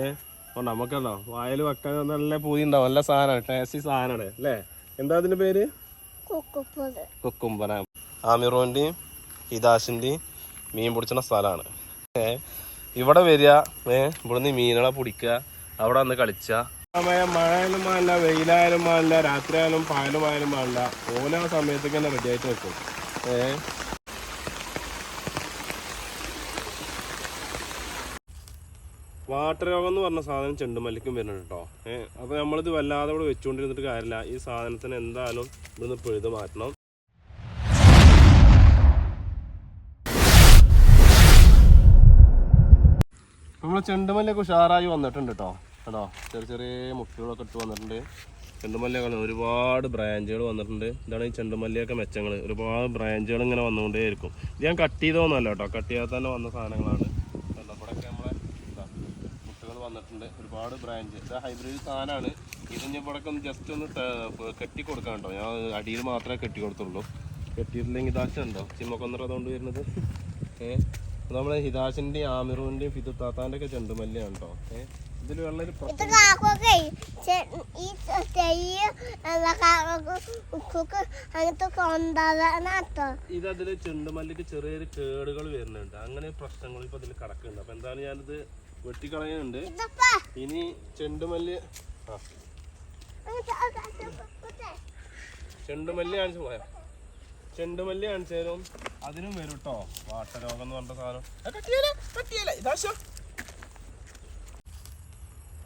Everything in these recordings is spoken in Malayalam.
ഏ? ഉണ്ട് നമുക്കല്ലോ വായിൽ വെക്കാൻ നല്ല പൂതി ഉണ്ടാവും. നല്ല സാധനമാണ്. ടേസ്റ്റി സാധനമാണ്. അല്ലേ? എന്താ അതിന്റെ പേര്? കൊക്കുംപന കുക്കുംബന ആമിറോന്റെയും ഹിദാഷിന്റെയും മീൻ പിടിച്ചുന്ന സ്ഥലമാണ്. ഏഹ് ഇവിടെ വരിക. ഏഹ് ഇവിടുന്ന് മീനുകളെ പിടിക്കുക. അവിടെ വന്ന് കളിച്ച. മഴയായാലും പാടില്ല വെയിലായാലും പാടില്ല രാത്രി ആയാലും പാലും ആയാലും പാടില്ല. ഓല ആ സമയത്തേക്ക് തന്നെ റെഡി ആയിട്ട് വെക്കും. വാട്ടർ രോഗം എന്ന് പറഞ്ഞ സാധനം ചെണ്ടുമല്ലിക്കും വരുന്നുണ്ട് കേട്ടോ ഏഹ് അപ്പോൾ നമ്മളിത് വല്ലാതെ ഇവിടെ വെച്ചുകൊണ്ടിരുന്നിട്ട് കാര്യമില്ല. ഈ സാധനത്തിന് എന്തായാലും ഇവിടുന്ന് പിഴുത് മാറ്റണം. നമ്മൾ ചെണ്ടുമല്ലിയൊക്കെ ഉഷാറായി വന്നിട്ടുണ്ട് കേട്ടോ കേട്ടോ ചെറിയ ചെറിയ മുക്കുകളൊക്കെ ഇട്ട് വന്നിട്ടുണ്ട്. ചെണ്ടുമല്ലിയൊക്കെ ഒരുപാട് ബ്രാഞ്ചുകൾ വന്നിട്ടുണ്ട്. ഇതാണ് ഈ ചെണ്ടുമല്ലിയൊക്കെ മെച്ചങ്ങൾ ഒരുപാട് ബ്രാഞ്ചുകൾ ഇങ്ങനെ വന്നുകൊണ്ടേയിരിക്കും. ഇത് ഞാൻ കട്ട് ചെയ്തോന്നല്ല കേട്ടോ കട്ട് ചെയ്യാതെ തന്നെ വന്ന സാധനങ്ങളാണ് കണ്ടോ ഇവിടെയൊക്കെ നമ്മളെ ഇതാ മുട്ടുകൾ വന്നിട്ടുണ്ട് ഒരുപാട് ബ്രാഞ്ച്. ഇത് ഹൈബ്രിഡ് സാധനമാണ് ഇത് ഞാൻ ഇവിടെ ജസ്റ്റ് ഒന്ന് കെട്ടി കൊടുക്കാൻ കേട്ടോ. ഞാൻ അടിയിൽ മാത്രമേ കെട്ടി കൊടുത്തുള്ളൂ. കെട്ടിയിട്ടില്ലെങ്കിൽ ഇതാച്ചുണ്ടോ ചിമ്മക്കൊന്നറ അതുകൊണ്ട് വരുന്നത്. ഏഹ് നമ്മളെ ഹിദാഷിന്റെയും ആമിറുവിന്റെയും ഫിതു താത്താന്റെ ഒക്കെ ചെണ്ടുമല്ലിയാണ് കേട്ടോ. ഏഹ് ഇതിൽ വെള്ളൊരു ഇത് കാക്കൊക്കെ ഈ തെയ്യ് എന്താ കാക്കൊക്കെ ഉക്കൊക്കെ അങ്ങനത്തെ കൊണ്ടാകാനാട്ടോ ഇത് അതിൽ ചെണ്ടുമല്ലിക്ക് ചെറിയൊരു കേടുകൾ വരുന്നുണ്ട്. അങ്ങനെ പ്രശ്നങ്ങൾ ഇപ്പൊ ഇതിൽ കിടക്കുന്നുണ്ട്. അപ്പൊ എന്തായാലും ഞാനിത് വെട്ടിക്കളയുന്നുണ്ട് ഇനി ചെണ്ടുമല്ലി ആ. ചെണ്ടുമല്ലി കാണിച്ചു പോയാ? ചെണ്ടുമല്ലി കാണിച്ചു തരും. അതിനും വരും കേട്ടോ വാട്ടരോഗം എന്ന് പറഞ്ഞ സാധനം.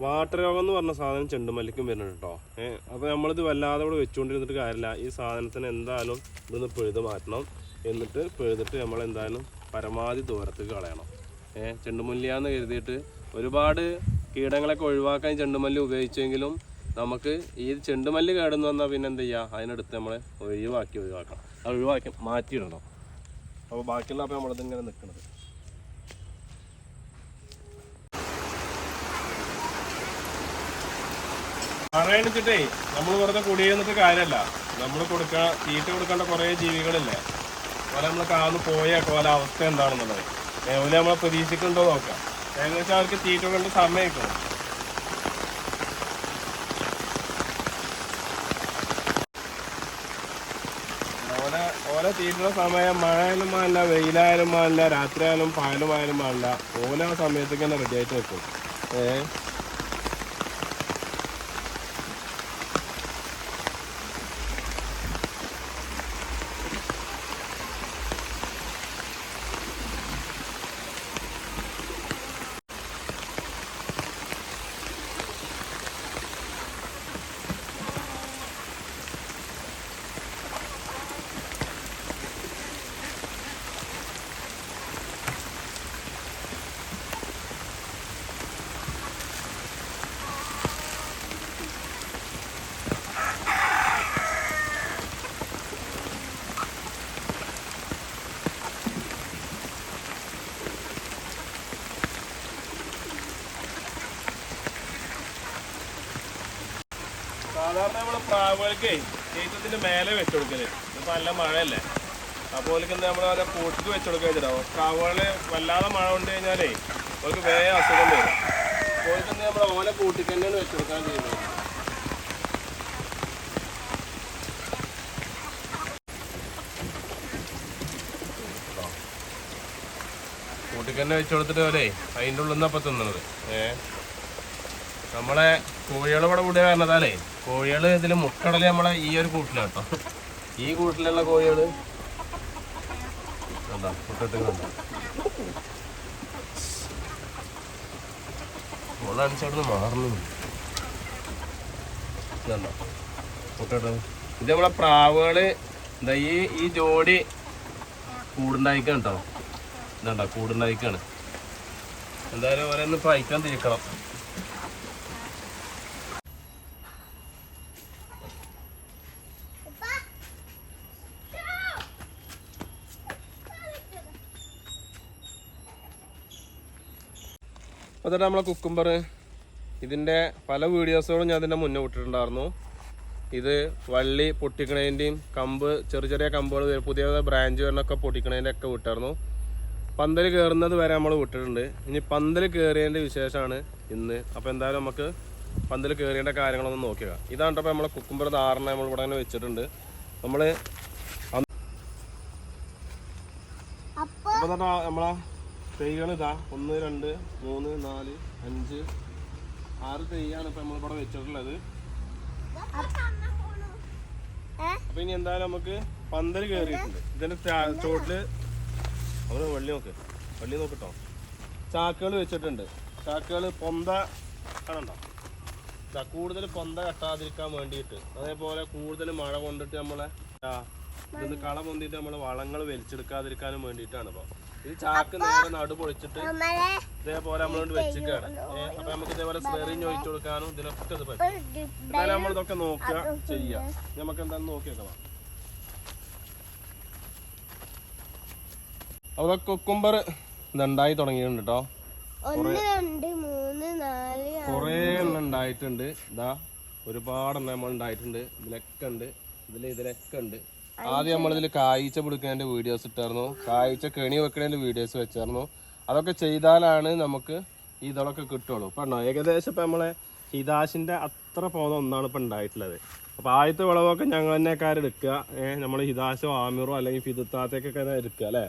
വാട്ടരോഗം എന്ന് പറഞ്ഞ സാധനം ചെണ്ടുമല്ലിക്കും വരുന്നുണ്ട് കേട്ടോ ഏഹ് അപ്പോൾ നമ്മളിത് വല്ലാതെ ഇവിടെ വെച്ചുകൊണ്ടിരുന്നിട്ട് കാര്യമില്ല. ഈ സാധനത്തിന് എന്തായാലും ഇതൊന്ന് പിഴുത് മാറ്റണം. എന്നിട്ട് പിഴുതിട്ട് നമ്മൾ എന്തായാലും പരമാവധി ദൂരത്തേക്ക് കളയണം. ഏഹ് ചെണ്ടുമല്ലിയാന്ന് കരുതിയിട്ട് ഒരുപാട് കീടങ്ങളൊക്കെ ഒഴിവാക്കാൻ ചെണ്ടുമല്ലി ഉപയോഗിച്ചെങ്കിലും നമുക്ക് ഈ ചെണ്ടുമല്ലി കേടുന്നു വന്നാൽ പിന്നെ എന്ത് ചെയ്യുക അതിനടുത്ത് നമ്മൾ ഒഴിവാക്കി ഒഴിവാക്കണം. അത് ഒഴിവാക്കി മാറ്റിയിടണം. അപ്പോൾ ബാക്കിയുള്ള അപ്പോൾ നമ്മളിതിങ്ങനെ നിൽക്കുന്നത് പറയണിച്ചിട്ടേ നമ്മൾ വെറുതെ കുടിയിരുന്നിട്ട് കാര്യമല്ല നമ്മൾ കൊടുക്ക തീറ്റ കൊടുക്കേണ്ട കുറേ ജീവികളില്ലേ? അതുപോലെ നമ്മൾ കാന്ന് പോയേക്കോ? അവസ്ഥ എന്താണെന്നുള്ളത്. ഓല നമ്മളെ പ്രതീക്ഷിക്കുന്നുണ്ടോ നോക്കാം. ഏകദേശം അവർക്ക് തീറ്റ കൊണ്ട് സമയക്കണം ഓല തീറ്റുന്ന സമയം മഴയായാലും പാടില്ല വെയിലായാലും പാടില്ല രാത്രി ആയാലും പാടില്ല ഓല സമയത്തേക്ക് തന്നെ റെഡി ആയിട്ട് വെക്കും. ഏഹ് സാധാരണ നമ്മൾ പ്രാവുകൾക്ക് തീറ്റത്തിന്റെ മേലെ വെച്ച് കൊടുക്കൽ. ഇപ്പൊ നല്ല മഴയല്ലേ? അപ്പോൾ ഓർക്ക് എന്താ നമ്മൾ ഓരോ പോട്ടിക്ക് വെച്ച് കൊടുക്കുക വെച്ചിട്ടാവും പ്രാവുകൾ വല്ലാതെ മഴ കൊണ്ട് കഴിഞ്ഞാലേ അവർക്ക് വേറെ അസുഖം വരും. ഓർക്ക് എന്താ നമ്മൾ ഓല കൂട്ടിക്ക് തന്നെയാണ് വെച്ച് കൊടുക്കാൻ ചെയ്യുന്നത്. കൂട്ടിക്കന്നെ വെച്ച് കൊടുത്തിട്ട് പോലെ അതിന്റെ ഉള്ളിൽ നിന്നപ്പം തിന്നണത്. ഏഹ് നമ്മളെ കോഴികൾ ഇവിടെ കൂടെ വരണതാലേ കോഴികൾ ഇതിൽ മുട്ടടൽ നമ്മളെ ഈ ഒരു കൂട്ടിലാണ് കേട്ടോ. ഈ കൂട്ടിലുള്ള കോഴികൾ കണ്ടോ മുട്ടിട്ട് കണ്ടോ. മാറുന്നു. ഇതുണ്ടോ ഇത് നമ്മളെ പ്രാവുകൾ എന്താ ഈ ഈ ജോഡി കൂടുണ്ടായിക്കാണ് കേട്ടോ. ഇതുണ്ടോ കൂടുണ്ടായിക്കാണ്. എന്തായാലും ഓരോന്ന് ഇപ്പൊ അയക്കാൻ തിരിക്കണം അപ്പോൾ തന്നെ നമ്മളെ കുക്കുംബർ ഇതിന്റെ പല വീഡിയോസുകളും ഞാൻ ഇതിന്റെ മുന്നേ വിട്ടിട്ടുണ്ടായിരുന്നു ഇത് വള്ളി പൊട്ടിക്കണതിന്റെയും കമ്പ് ചെറിയ ചെറിയ കമ്പുകൾ പുതിയ ബ്രാഞ്ച് വരണൊക്കെ പൊട്ടിക്കണതിന്റെ ഒക്കെ വിട്ടായിരുന്നു. പന്തൽ കയറുന്നത് വരെ നമ്മൾ വിട്ടിട്ടുണ്ട്. ഇനി പന്തൽ കയറിയതിന്റെ വിശേഷമാണ് ഇന്ന്. അപ്പോൾ എന്തായാലും നമുക്ക് പന്തൽ കയറിയേണ്ട കാര്യങ്ങളൊന്നും നോക്കുക ഇതാണ് ഇപ്പോൾ നമ്മളെ കുക്കുംബർ ധാരണ നമ്മൾ ഇവിടെ തന്നെ വെച്ചിട്ടുണ്ട്. നമ്മൾ അപ്പോൾ നമ്മളെ തൈകൾ ഇതാ ഒന്ന് രണ്ട് മൂന്ന് നാല് അഞ്ച് ആറ് തൈയാണ് ഇപ്പൊ നമ്മളിവിടെ വെച്ചിട്ടുള്ളത്. അപ്പൊ ഇനി എന്തായാലും നമുക്ക് പന്തൽ കയറിയിട്ടുണ്ട് ഇതിന്റെ ചോട്ടിൽ അവർ വള്ളി നോക്ക്. വള്ളി നോക്കിട്ടോ. ചാക്കുകൾ വെച്ചിട്ടുണ്ട്. ചാക്കുകൾ പൊന്ത കാണണ്ടോ കൂടുതൽ പൊന്ത കെട്ടാതിരിക്കാൻ വേണ്ടിയിട്ട്. അതേപോലെ കൂടുതൽ മഴ കൊണ്ടിട്ട് നമ്മളെ കള പൊന്തിട്ട് നമ്മൾ വളങ്ങൾ വലിച്ചെടുക്കാതിരിക്കാനും വേണ്ടിയിട്ടാണ് ഇപ്പൊ. ഇത് ചാക്ക് നേരെ നടു പൊളിച്ചിട്ട് ഇതേപോലെ നമ്മളോട് വെച്ചിട്ടാണ് ഏഹ് അപ്പൊ നമുക്ക് ഇതേപോലെ സ്ലെറിഞ്ഞ് ഒഴിച്ചു കൊടുക്കാനും ഇതിനൊക്കെ ഇത് പറ്റും. എന്നാലും നമ്മൾ ഇതൊക്കെ നോക്കുക ചെയ്യാം. നമുക്ക് എന്താന്ന് നോക്കിയേക്കാം അവിടെ കുക്കുംബർ ഇതുണ്ടായി തുടങ്ങിയിട്ടുണ്ട് കേട്ടോ കുറേ എണ്ണം ഉണ്ടായിട്ടുണ്ട്. ഇതാ ഒരുപാട് എണ്ണം നമ്മൾ ഉണ്ടായിട്ടുണ്ട് ഇതിലൊക്കെ ഉണ്ട്. ഇതിൽ ഇതിലൊക്കെ ഉണ്ട്. ആദ്യം നമ്മളിതിൽ കായ്ച്ച പിടിക്കുന്നതിന്റെ വീഡിയോസ് ഇട്ടായിരുന്നു. കായ്ച്ച കെണി വെക്കുന്നതിന്റെ വീഡിയോസ് വെച്ചായിരുന്നു. അതൊക്കെ ചെയ്താലാണ് നമുക്ക് ഈ ഇതൊക്കെ കിട്ടുള്ളൂ. പറഞ്ഞോ ഏകദേശം ഇപ്പം നമ്മളെ ഹിതാശിന്റെ അത്ര പോകുന്ന ഒന്നാണ് ഇപ്പം ഉണ്ടായിട്ടുള്ളത്. അപ്പോൾ ആദ്യത്തെ വിളവൊക്കെ ഞങ്ങൾ തന്നെക്കാർ എടുക്കുക? ഏഹ് നമ്മൾ ഹിതാശോ ആമിറോ അല്ലെങ്കിൽ ഫിതുത്താത്തേക്കൊക്കെ എടുക്കുക അല്ലേ?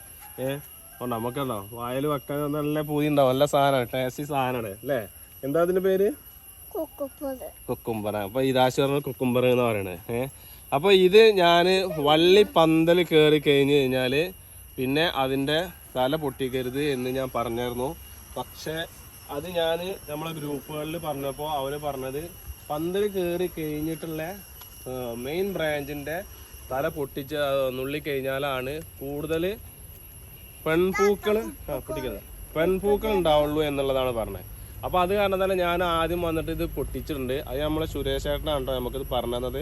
ഏഹ് അപ്പോൾ നമുക്കല്ലോ വായൽ വെക്കാൻ നല്ല പൂതി ഉണ്ടാവും. നല്ല സാധനമാണ്. ടേസ്റ്റി സാധനമാണ് അല്ലേ? എന്താ അതിന്റെ പേര്? കൊക്കുംബറ അപ്പോൾ ഇതാശ് പറഞ്ഞ കൊക്കുംബറ എന്ന് പറയണേ. ഏഹ് അപ്പോൾ ഇത് ഞാൻ വള്ളി പന്തൽ കയറി കഴിഞ്ഞ് കഴിഞ്ഞാൽ പിന്നെ അതിന്റെ തല പൊട്ടിക്കരുത് എന്ന് ഞാൻ പറഞ്ഞായിരുന്നു. പക്ഷേ അത് ഞാൻ നമ്മളെ ഗ്രൂപ്പുകളിൽ പറഞ്ഞപ്പോൾ അവർ പറഞ്ഞത് പന്തൽ കയറി കഴിഞ്ഞിട്ടുള്ള മെയിൻ ബ്രാഞ്ചിന്റെ തല പൊട്ടിച്ച് നുള്ളി കഴിഞ്ഞാലാണ് കൂടുതൽ പെൺപൂക്കൾ പൊട്ടിക്കുന്നത്. പെൺപൂക്കൾ ഉണ്ടാവുള്ളൂ എന്നുള്ളതാണ് പറഞ്ഞത്. അപ്പോൾ അത് കാരണം തന്നെ ഞാൻ ആദ്യം വന്നിട്ട് ഇത് പൊട്ടിച്ചിട്ടുണ്ട്. അത് നമ്മളെ സുരേഷ് ചേട്ടനാണ് നമുക്കിത് പറഞ്ഞു തന്നത്.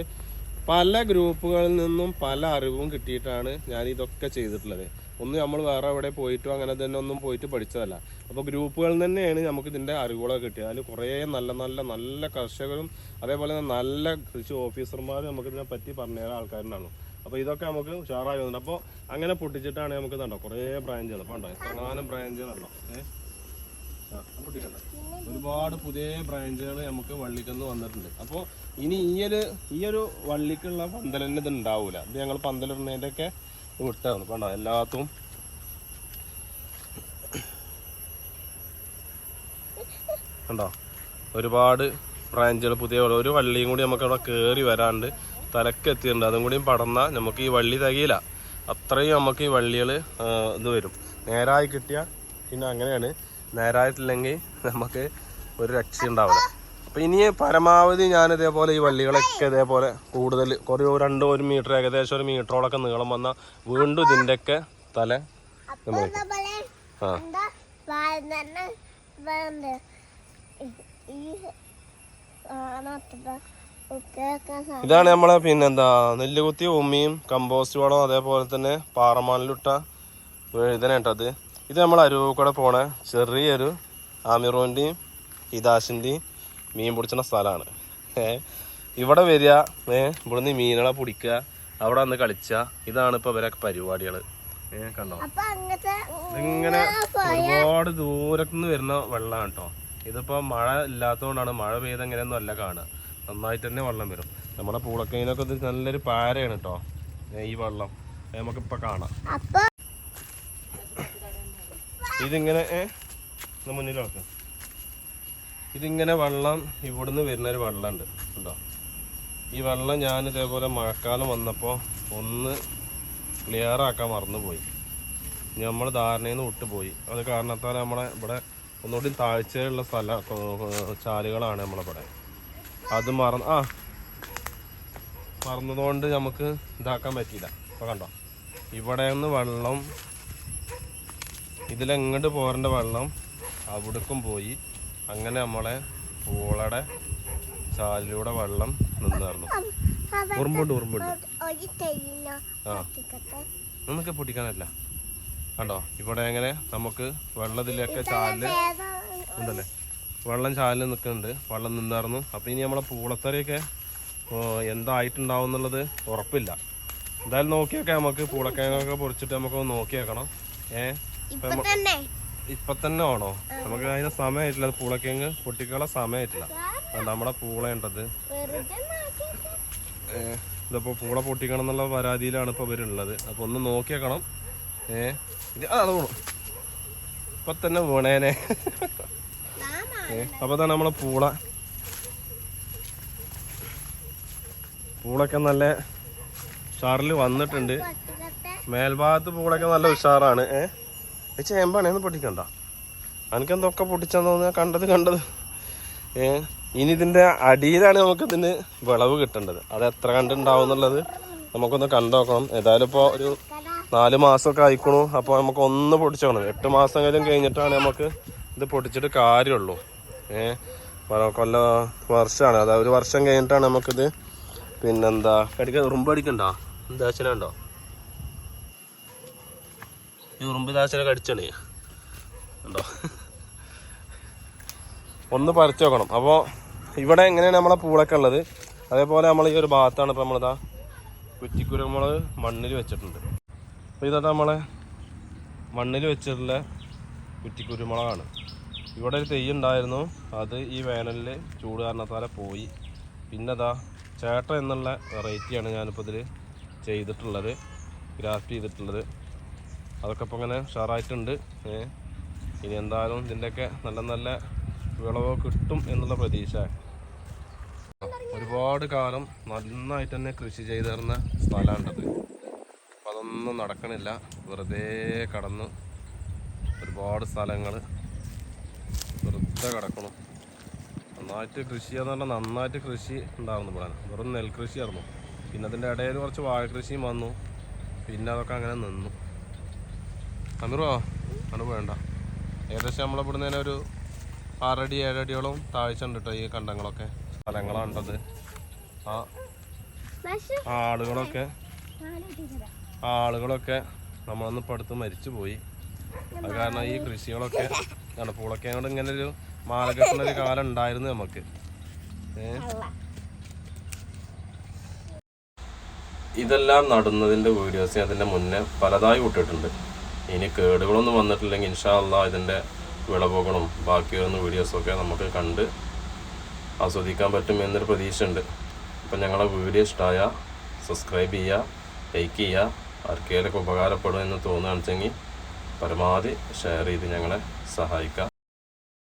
പല ഗ്രൂപ്പുകളിൽ നിന്നും പല അറിവും കിട്ടിയിട്ടാണ് ഞാൻ ഇതൊക്കെ ചെയ്തിട്ടുള്ളത്. ഒന്നും നമ്മൾ വേറെ എവിടെ പോയിട്ടോ അങ്ങനെ തന്നെ ഒന്നും പോയിട്ട് പഠിച്ചതല്ല. അപ്പോൾ ഗ്രൂപ്പുകളിൽ തന്നെയാണ് നമുക്ക് ഇതിന്റെ അറിവുകളൊക്കെ കിട്ടിയത്. അതിൽ കുറേ നല്ല നല്ല നല്ല കർഷകരും അതേപോലെ തന്നെ നല്ല കൃഷി ഓഫീസർമാരും നമുക്ക് ഇതിനെ പറ്റി പറഞ്ഞു തരാൻ ആൾക്കാരുണ്ടാവും അപ്പോൾ ഇതൊക്കെ നമുക്ക് ഉഷാറായി വന്നിട്ടുണ്ട്. അപ്പോൾ അങ്ങനെ പൊട്ടിച്ചിട്ടാണ് നമുക്ക് ഇതുണ്ടോ? കുറേ ബ്രാഞ്ചുകൾ അപ്പോൾ ഉണ്ടോ? എത്രങ്ങാനും ബ്രാഞ്ചുകളുണ്ടോ ഏഹ്. ഒരുപാട് പുതിയ ബ്രാഞ്ചുകൾ നമുക്ക് വള്ളിക്കന്ന് വന്നിട്ടുണ്ട്. അപ്പോൾ ഇനി ഈ ഒരു ഈ ഒരു വള്ളിക്കുള്ള പന്തലിന് ഇത് ഉണ്ടാവൂല. ഇത് ഞങ്ങൾ പന്തലിടുന്നതിന്റെ ഒക്കെ വിട്ടാണ് കണ്ടോ എല്ലാത്തും കണ്ടോ? ഒരുപാട് ബ്രാഞ്ചുകൾ പുതിയ ഒരു വള്ളിയും കൂടി നമുക്ക് അവിടെ കയറി വരാണ്ട് തലക്കെത്തിയിട്ടുണ്ട് അതും കൂടിയും പടന്നാൽ നമുക്ക് ഈ വള്ളി തികയില്ല. അത്രയും നമുക്ക് ഈ വള്ളികൾ ഇത് വരും. നേരായി കിട്ടിയ പിന്നെ അങ്ങനെയാണ്. നേരായിട്ടില്ലെങ്കിൽ നമുക്ക് ഒരു രക്ഷ ഉണ്ടാവില്ല. അപ്പം ഇനി പരമാവധി ഞാൻ ഇതേപോലെ ഈ വള്ളികളൊക്കെ ഇതേപോലെ കൂടുതൽ കുറേ രണ്ട് ഒരു മീറ്റർ ഏകദേശം ഒരു മീറ്ററോളൊക്കെ നീളം വന്നാൽ വീണ്ടും ഇതിന്റെയൊക്കെ തല ആ. ഇതാണ് നമ്മളെ പിന്നെന്താ നെല്ലുകുത്തി ഉമ്മിയും കമ്പോസ്റ്റ് വളവും അതേപോലെ തന്നെ പാറമാനിലിട്ട ഇതിനായിട്ടത് ഇത് നമ്മൾ അരുവൂക്കൂടെ പോണ ചെറിയൊരു ആമിറോന്റെയും ഹിദാഷിന്റെയും മീൻ പിടിച്ചുന്ന സ്ഥലമാണ്. ഇവിടെ വരിക ഏ ഇവിടുന്ന് മീനുകളെ പിടിക്കുക അവിടെ വന്ന് കളിച്ച ഇതാണ് ഇപ്പോൾ ഇവരൊക്കെ പരിപാടികൾ കണ്ടോ? ഇങ്ങനെ ഒരുപാട് ദൂരത്തു നിന്ന് വരുന്ന വെള്ളമാണ് കേട്ടോ ഇതിപ്പോ മഴ ഇല്ലാത്തതുകൊണ്ടാണ് മഴ പെയ്ത് എങ്ങനെയൊന്നും അല്ല കാണുക. നന്നായിട്ട് തന്നെ വെള്ളം വരും. നമ്മുടെ പൂളക്കൈനൊക്കെ ഇത് നല്ലൊരു പാരയാണ് കേട്ടോ ഈ വെള്ളം. നമുക്കിപ്പോൾ കാണാം. ഇതിങ്ങനെ നോക്ക്. ഇതിങ്ങനെ വെള്ളം ഇവിടുന്ന് വരുന്ന ഒരു വെള്ളമുണ്ട് ഉണ്ടോ ഈ വെള്ളം ഞാൻ ഇതേപോലെ മഴക്കാലം വന്നപ്പോൾ ഒന്ന് ക്ലിയർ ആക്കാൻ മറന്നുപോയി. നമ്മൾ ധാരണയിൽ നിന്ന് വിട്ടുപോയി. അത് കാരണത്താൽ നമ്മളെ ഇവിടെ ഒന്നുകൂടി താഴ്ചയുള്ള സ്ഥല ചാലുകളാണ് നമ്മളിവിടെ. അത് മറന്ന് ആ മറന്നതുകൊണ്ട് നമുക്ക് ഇതാക്കാൻ പറ്റിയില്ല. അപ്പോൾ കണ്ടോ? ഇവിടെ നിന്ന് വെള്ളം ഇതിലെങ്ങോട്ട് പോരേണ്ട വെള്ളം അവിടേക്കും പോയി. അങ്ങനെ നമ്മളെ പൂളയുടെ ചാലിലൂടെ വെള്ളം നിന്നായിരുന്നു ഉറുമ്പുണ്ട് ഉറുമ്പുണ്ട്. ആ. നമുക്ക് പൊട്ടിക്കാനല്ല. കണ്ടോ? ഇവിടെ എങ്ങനെ നമുക്ക് വെള്ളത്തിലൊക്കെ ചാലിൽ ഉണ്ടല്ലേ? വെള്ളം ചാലിൽ നിൽക്കുന്നുണ്ട്. വെള്ളം നിന്നായിരുന്നു അപ്പം ഇനി നമ്മളെ പൂളത്തരയൊക്കെ എന്തായിട്ടുണ്ടാവും എന്നുള്ളത് ഉറപ്പില്ല. എന്തായാലും നോക്കിയൊക്കെ നമുക്ക് പൂളക്കിഴങ്ങൊക്കെ പൊറിച്ചിട്ട് നമുക്ക് നോക്കി വെക്കണം ഏ? ഇപ്പൊ തന്നെ. ആണോ? നമുക്ക് അതിന് സമയമായിട്ടില്ല പൂളക്കിങ് പൂളക്കിഴങ്ങ് പൊട്ടിക്കാനുള്ള സമയമായിട്ടില്ല നമ്മുടെ പൂളയുണ്ടത്. വെറുതെ ഇതിപ്പോ പൂള പൊട്ടിക്കണം എന്നുള്ള പരാതിയിലാണ് ഇപ്പൊ ഇവരുള്ളത്. അപ്പൊ ഒന്ന് നോക്കിയേക്കണം. ഏ ഇത് അത് ഇപ്പൊ തന്നെ വീണേനെ. അപ്പൊ തന്നെ നമ്മളെ പൂള. പൂളൊക്കെ നല്ല ഉഷാറിൽ വന്നിട്ടുണ്ട്. മേൽഭാഗത്ത് പൂളൊക്കെ നല്ല ഉഷാറാണ്. ഏ ഈ ചേമ്പാണ് എന്ന് പൊട്ടിക്കണ്ട. എനിക്കെന്തൊക്കെ പൊട്ടിച്ചെന്ന് തോന്നുക കണ്ടത് കണ്ടത്. ഏ ഇനി ഇതിന്റെ അടിയിലാണ് നമുക്കിതിന് വിളവ് കിട്ടേണ്ടത്. അത് എത്ര കണ്ടുണ്ടാവും എന്നുള്ളത് നമുക്കൊന്ന് കണ്ടു നോക്കണം. ഏതായാലും ഇപ്പോൾ ഒരു നാല് മാസമൊക്കെ ആയിക്കണു. അപ്പോൾ നമുക്ക് ഒന്ന് പൊട്ടിച്ചോണം എട്ട് മാസം കഴിഞ്ഞും കഴിഞ്ഞിട്ടാണ് നമുക്ക് ഇത് പൊട്ടിച്ചിട്ട് കാര്യമുള്ളൂ. ഏ കൊല്ല വർഷമാണ് അതായത് ഒരു വർഷം കഴിഞ്ഞിട്ടാണ് നമുക്കിത് പിന്നെന്താ? കടിക്ക ഉറുമ്പ് അടിക്കണ്ടോ ദാശനുണ്ടോ ഈ ഉറുമ്പ് ദാശനെ കടിച്ചണേ ഉണ്ടോ ഒന്ന് പറിച്ചു നോക്കണം അപ്പോൾ ഇവിടെ എങ്ങനെയാണ് നമ്മളെ പൂളൊക്കെ ഉള്ളത്? അതേപോലെ നമ്മൾ ഈ ഒരു ഭാഗത്താണ് ഇപ്പോൾ നമ്മളിതാ കുറ്റിക്കുരുമുളക് മണ്ണിൽ വെച്ചിട്ടുണ്ട്. അപ്പോൾ ഇതാ നമ്മളെ മണ്ണിൽ വെച്ചിട്ടുള്ള കുറ്റിക്കുരുമുളകാണ്. ഇവിടെ ഒരു തെയ്യ് ഉണ്ടായിരുന്നു. അത് ഈ വേനലിൽ ചൂട് കാരണത്താലെ പോയി. പിന്നെ അതാ ചേട്ട എന്നുള്ള വെറൈറ്റിയാണ് ഞാനിപ്പോൾ ഇതിൽ ചെയ്തിട്ടുള്ളത്. ഗ്രാഫ്റ്റ് ചെയ്തിട്ടുള്ളത്. അതൊക്കെ ഇപ്പോൾ ഇങ്ങനെ ഉഷാറായിട്ടുണ്ട്. ഇനി എന്തായാലും ഇതിന്റെയൊക്കെ നല്ല നല്ല വിളവ് കിട്ടും എന്നുള്ള പ്രതീക്ഷ. ഒരുപാട് കാലം നന്നായിട്ട് തന്നെ കൃഷി ചെയ്ത് തരുന്ന സ്ഥലമാണിത്. അപ്പം അതൊന്നും നടക്കണില്ല. വെറുതെ കടന്ന് ഒരുപാട് സ്ഥലങ്ങൾ വെറുതെ കിടക്കണം. നന്നായിട്ട് കൃഷി എന്ന് പറഞ്ഞാൽ നന്നായിട്ട് കൃഷി ഉണ്ടായിരുന്നു ഇവിടെ. വെറും നെൽകൃഷിയായിരുന്നു. പിന്നെ അതിന്റെ ഇടയിൽ കുറച്ച് വാഴ കൃഷിയും വന്നു. പിന്നെ അതൊക്കെ അങ്ങനെ നിന്നു. അമിറോ അത് വേണ്ട ഏകദേശം നമ്മൾ ഇവിടുന്ന് തന്നെ ഒരു ആറടി ഏഴടിയോളം താഴ്ച ഉണ്ട് കേട്ടോ ഈ കണ്ടങ്ങളൊക്കെ. സ്ഥലങ്ങളാണ്ടത് ആ ആളുകളൊക്കെ ആളുകളൊക്കെ നമ്മളൊന്ന് ഇപ്പം അടുത്ത് മരിച്ചു പോയി. അത് കാരണം ഈ കൃഷികളൊക്കെ തണുപ്പുകളൊക്കെ കൊണ്ട് ഇങ്ങനെ ഒരു മാല കെട്ടുന്ന ഒരു കാലം ഉണ്ടായിരുന്നു നമുക്ക്. ഇതെല്ലാം നടുന്നതിന്റെ വീഡിയോസ് അതിന്റെ മുന്നേ പലതായി വിട്ടിട്ടുണ്ട് ഇനി കേടുകളൊന്നും വന്നിട്ടില്ലെങ്കിൽ ഇൻഷാ ഇൻഷാല്ല ഇതിന്റെ വിളവുകളും ബാക്കി വരുന്ന വീഡിയോസൊക്കെ നമുക്ക് കണ്ട് ആസ്വദിക്കാൻ പറ്റും എന്നൊരു പ്രതീക്ഷയുണ്ട്. അപ്പം ഞങ്ങളെ വീഡിയോ ഇഷ്ടമായ സബ്സ്ക്രൈബ് ചെയ്യുക ലൈക്ക് ചെയ്യുക ആർക്കെങ്കിലൊക്കെ ഉപകാരപ്പെടും എന്ന് തോന്നുകയാണെന്നുവെച്ചെങ്കിൽ പരമാവധി ഷെയർ ചെയ്ത് ഞങ്ങളെ സഹായിക്കുക